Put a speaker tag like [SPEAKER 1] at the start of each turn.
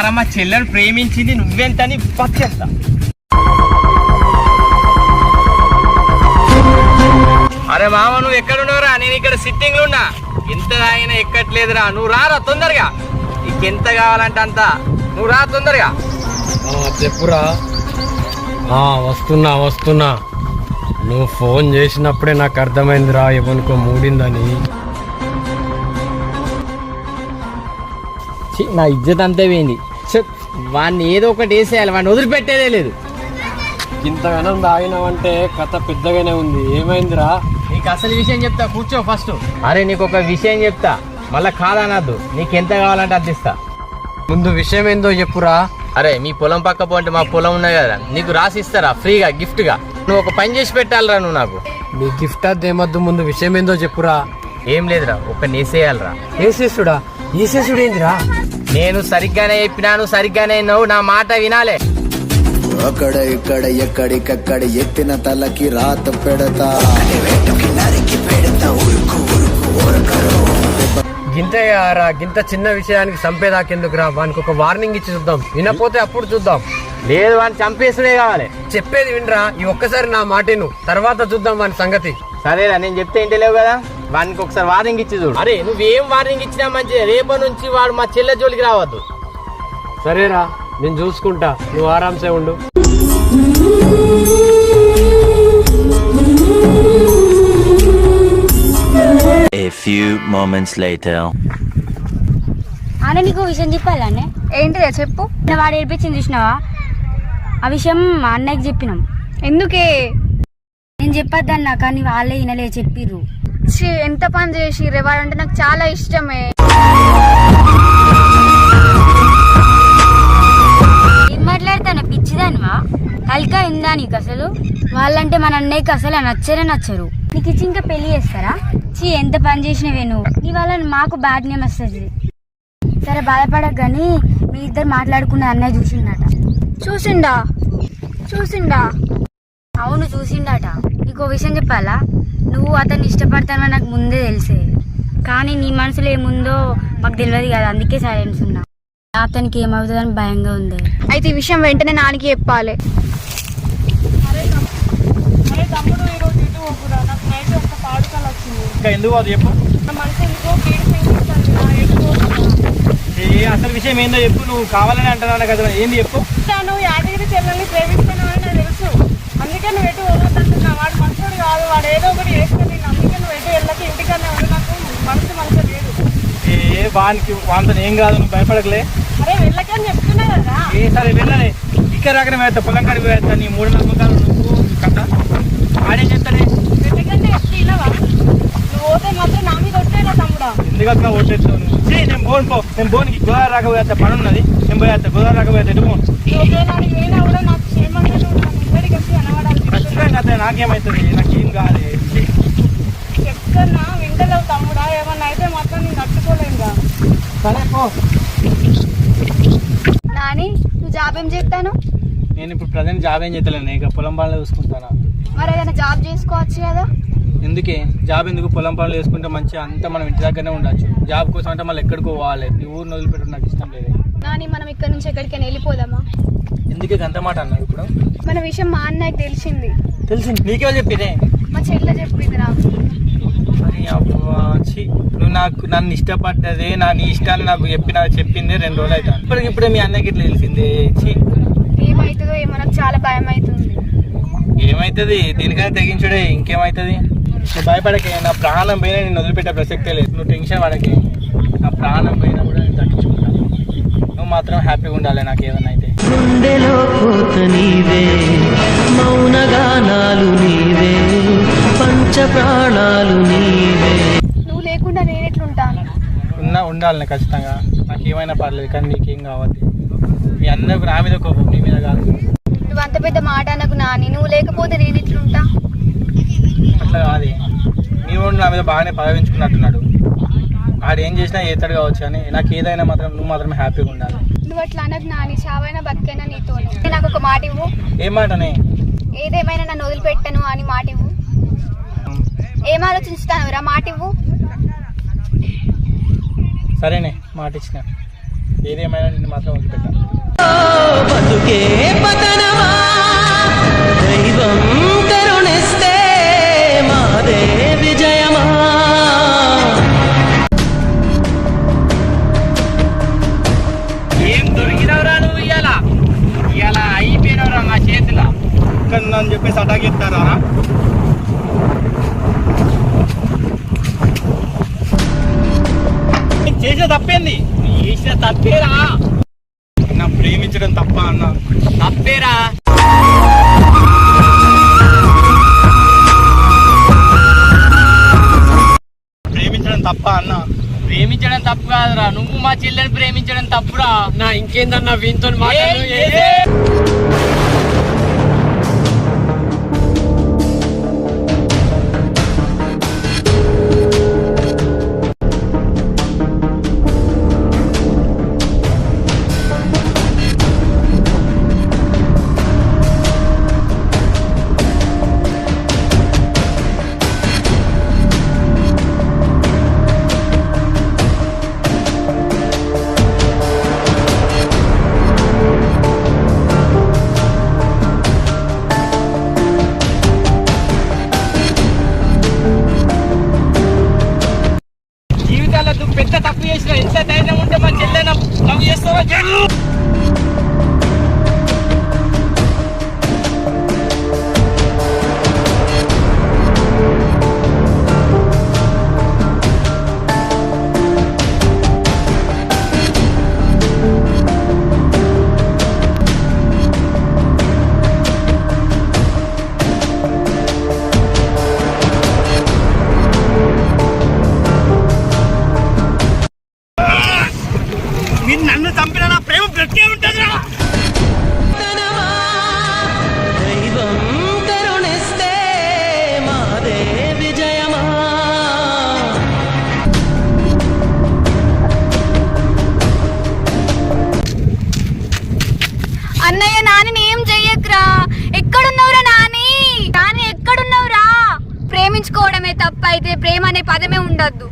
[SPEAKER 1] వారం మా చెల్లెలు ప్రేమించింది నువ్వెంతని పక్కెంత అరే మామ నువ్వు ఎక్కడున్నావురా? నేను ఇక్కడ సిట్టింగ్లో ఉన్నా. ఎంత తాగినా ఎక్కట్లేదురా. నువ్వు రారా తొందరగా. నీకెంత కావాలంటే అంత. నువ్వు రా తొందరగా.
[SPEAKER 2] చెప్పురా. ఆ, వస్తున్నా వస్తున్నా. నువ్వు ఫోన్ చేసినప్పుడే నాకు అర్థమైందిరా ఎవరికో మూడిందని.
[SPEAKER 1] నా ఇజ్జత్ అంతే పోయింది. వాడిని ఏదో ఒకటి వేసేయాలి వాడిని వదిలిపెట్టేదే లేదు.
[SPEAKER 2] ఇంతగానం తాగినావంటే కథ పెద్దగానే ఉంది. ఏమైందిరా?
[SPEAKER 1] నీకు అసలు విషయం చెప్తా కూర్చో ఫస్ట్. అరే నీకు ఒక విషయం చెప్తా. మళ్ళా కాదనద్దు నీకు ఎంత కావాలంటే అంత ఇస్తా.
[SPEAKER 2] ముందు విషయం ఏందో చెప్పురా.
[SPEAKER 1] అరే మీ పొలం పక్క పోంటే మా పొలం ఉన్నది కదా. నీకు రాసి ఇస్తారా ఫ్రీగా గిఫ్ట్గా నువ్వు ఒక పని చేసి పెట్టాలిరా నువ్వు నాకు.
[SPEAKER 2] నీ గిఫ్ట్ అదేమద్దు ముందు విషయం ఏందో చెప్పురా.
[SPEAKER 1] ఏం లేదురా ఒక నేసేయాలిరా.
[SPEAKER 2] ఏసేసుడా? ఏసేసుడు ఏందిరా?
[SPEAKER 1] నేను సరిగ్గానే చెప్పినాను సరిగ్గానే నువ్వు నా మాట వినాలే.
[SPEAKER 3] అక్కడ ఇక్కడ ఎక్కడికక్కడ ఎత్తిన తలకి రాత పెడతా.
[SPEAKER 2] గింతే రా గింత చిన్న విషయానికి చంపేదాకెందుకురా వానికి ఒక వార్నింగ్ ఇచ్చి చూద్దాం. వినపోతే అప్పుడు చూద్దాం.
[SPEAKER 1] లేదు వాడిని చంపేసుడే కావాలి.
[SPEAKER 2] చెప్పేది వినరా ఈ ఒక్కసారి నా మాటను తర్వాత చూద్దాం వాని సంగతి.
[SPEAKER 1] సరేరా నేను చెప్తే ఇంటలేవు కదా? వానికి ఒకసారి వార్నింగ్ ఇచ్చి చూడు. అరే నువ్వేం వార్నింగ్ ఇచ్చినా మంచిది. రేపటి నుంచి వాడు మా చెల్లె జోలికి రావద్దు.
[SPEAKER 2] సరేరా నేను చూసుకుంటా. నువ్వు ఆరాంసే ఉండు.
[SPEAKER 4] A few moments later.
[SPEAKER 5] అన్న నీకు విషయం చెప్పాలనే
[SPEAKER 6] ఏంటిదే చెప్పు.
[SPEAKER 5] నిన్న వాడు ఏడిపించింది చూసినావా? ఆ విషయం మా అన్నయ్యకి చెప్పినాం.
[SPEAKER 6] ఎందుకే?
[SPEAKER 5] నేను చెప్పొద్దన్నా కానీ వాళ్ళే వినలే చెప్పిర్రు.
[SPEAKER 6] ఛీ, ఎంత పని చేసి వాడంటే నాకు చాలా ఇష్టమే.
[SPEAKER 5] ఏం మాట్లాడతాను పిచ్చిదానివా? కలికా ఉందా నీకు అసలు? వాళ్ళంటే మన అన్నయ్యకి అసలు నచ్చరే నచ్చరు. నీకు ఇచ్చి ఇంకా పెళ్ళి చేస్తారా? చీ ఎంత పని చేసినవే నువ్వు. నీ వల్ల మాకు బ్యాడ్ నేమ్ వస్తుంది. సరే బాధపడక కానీ మీ ఇద్దరు మాట్లాడుకున్న అన్నయ్య చూసిండట.
[SPEAKER 6] చూసిండా? చూసిండా?
[SPEAKER 5] అవును చూసిండట. నీకు విషయం చెప్పాలా? నువ్వు అతన్ని ఇష్టపడతానని నాకు ముందే తెలిసే. కానీ నీ మనసులో ఏముందో మాకు తెలియదు కదా అందుకే సైలెన్స్ ఉన్నా. అతనికి ఏమవుతుందని భయంగా ఉంది.
[SPEAKER 6] అయితే ఈ విషయం వెంటనే నాన్నకి చెప్పాలి.
[SPEAKER 1] ఇంకా ఎందుకు అది చెప్పు? ఏ అసలు విషయం ఏందో చెప్పు. నువ్వు కావాలని అంటున్నాను కదా ఏంది చెప్పు?
[SPEAKER 7] నువ్వు యాదగిరి చెల్లెల్ని ప్రేమిస్తున్నావు అని నాకు తెలుసు. అందుకే నువ్వు ఎటు వాడు మంచోడు కాదు వాడు ఏదో ఒకటి చేసుకుని అందుకే నువ్వు ఎటు వెళ్ళకి ఇంటికన్నా ఉండి నాకు మనసు మంచిగా లేదు
[SPEAKER 1] ఏ వానికి వాంతో ఏం కాదు నువ్వు భయపడకలే.
[SPEAKER 7] కదా.
[SPEAKER 1] ఏ సరే వెళ్ళలే. ఇక్కడ రాకనే వేస్తా పొలం కాడికి వేస్తా నీ మూడు నమ్మకాలు నువ్వు కథ ఆడేం చెప్తానే
[SPEAKER 7] ఎందుకంటే
[SPEAKER 1] ఓటేస్తావు నువ్వు నేను బోన్ పో నేను బోన్కి గోదావరి రాక పోయేస్తా పని ఉన్నది. నేను పోయేస్తా గోదావరి రాక పోయేస్తా ఎటు పోను? ఖచ్చితంగా అదే నాకేమవుతుంది నాకేం కాదు. ఛీ.
[SPEAKER 7] చెప్తున్నా వింటలేవు తమ్ముడా ఏమన్నా అయితే మాత్రం నేను తట్టుకోలేనుగా
[SPEAKER 1] సరే పో.
[SPEAKER 6] నాని నువ్వు జాబ్ ఏం చెప్తాను
[SPEAKER 1] నేను ఇప్పుడు ప్రజెంట్ జాబ్ ఏం చేస్తలేను ఇక పొలం పనులు చూసుకుంటానా?
[SPEAKER 6] మరి ఏదైనా జాబ్ చేసుకోవచ్చు కదా?
[SPEAKER 1] ఎందుకే? జాబ్ ఎందుకు పొలం పనులు వేసుకుంటే మంచిగా అంతా మనం ఇంటి దగ్గరనే ఉండొచ్చు. జాబ్ కోసం అంటే మళ్ళీ ఎక్కడికో పోవాలి. ఈ ఊరిని వదిలిపెట్టడం నాకు ఇష్టం లేదు.
[SPEAKER 6] నాని మనం ఇక్కడ నుంచి ఎక్కడికైనా వెళ్ళిపోదామా?
[SPEAKER 1] ఎందుకే గంత మాట అన్నావు ఇప్పుడు?
[SPEAKER 6] మన విషయం మా అన్నయ్యకి తెలిసింది.
[SPEAKER 1] తెలిసింది. నీకే చెప్పిదే
[SPEAKER 6] మా చెల్లె చెప్పింది నాకు
[SPEAKER 1] అని అబ్బా, ఛీ. నువ్వు నాకు నన్ను ఇష్టపడ్డదే నా నీ ఇష్టాన్ని నాకు చెప్పిన చెప్పిందే రెండు రోజులు అవుతాను ఇప్పటికి ఇప్పుడే మీ అన్నకి ఇట్లా తెలిసిందే ఛీ.
[SPEAKER 6] ఏమవుతుందో ఏమో నాకు చాలా భయం అవుతుంది
[SPEAKER 1] ఏమవుతుంది దీనికైనా తెగించుడే ఇంకేమవుతుంది నువ్వు భయపడకే నా ప్రాణం పోయినా నేను వదిలిపెట్టే ప్రసక్తే లేదు. నువ్వు టెన్షన్ పడకే. నా ప్రాణం పోయినా కూడా నేను తగ్గించుకుంటాను నువ్వు మాత్రం హ్యాపీగా ఉండాలి నాకు ఏదైనా అయితే ఉండాలి ఖచ్చితంగా. నాకు ఏమైనా పర్లేదు కానీ నీకేం కావాలి మీ అన్నకు నా మీద కోపం నీ మీద కాదు.
[SPEAKER 6] నువ్వు అంత పెద్ద మాట నాకు నాని. నువ్వు లేకపోతే నేను ఎట్లుంటా?
[SPEAKER 1] అట్లా కాదు. మీ వాడు నా మీద బాగానే పదవించుకున్నట్టున్నాడు ఆడు ఏం చేసినా ఏతాడు కావచ్చు కానీ నాకు ఏదైనా మాత్రం నువ్వు మాత్రం హ్యాపీగా ఉండాలి.
[SPEAKER 6] నువ్వు అట్లా అనకు నాని. చావైనా బతికైనా నీతోనే. నాకు ఒక మాట ఇవ్వు.
[SPEAKER 1] ఏం మాటనే?
[SPEAKER 6] ఏదేమైనా నన్ను వదిలిపెట్టను అని మాట ఇవ్వు. ఏం ఆలోచిస్తాను రా? మాట ఇవ్వు.
[SPEAKER 1] సరేనే మాట ఇచ్చిన ఏదేమైనా నిన్ను మాత్రం వదిలిపెట్టాను
[SPEAKER 8] బతుకే పతనమా? దైవం
[SPEAKER 1] తప్పేంది?
[SPEAKER 9] చేసిన తప్పేరా?
[SPEAKER 1] నా ప్రేమించడం తప్ప అన్న.
[SPEAKER 9] తప్పేరా?
[SPEAKER 1] ప్రేమించడం తప్ప అన్న.
[SPEAKER 9] ప్రేమించడం తప్పు కాదురా. నువ్వు మా చెల్లెని ప్రేమించడం తప్పురా. నా ఇంకేందన్నా వీంతో మాటలు ధైర్యం ఉంటే మా చెల్లె లవ్ చేస్తావా
[SPEAKER 8] টাড্ডু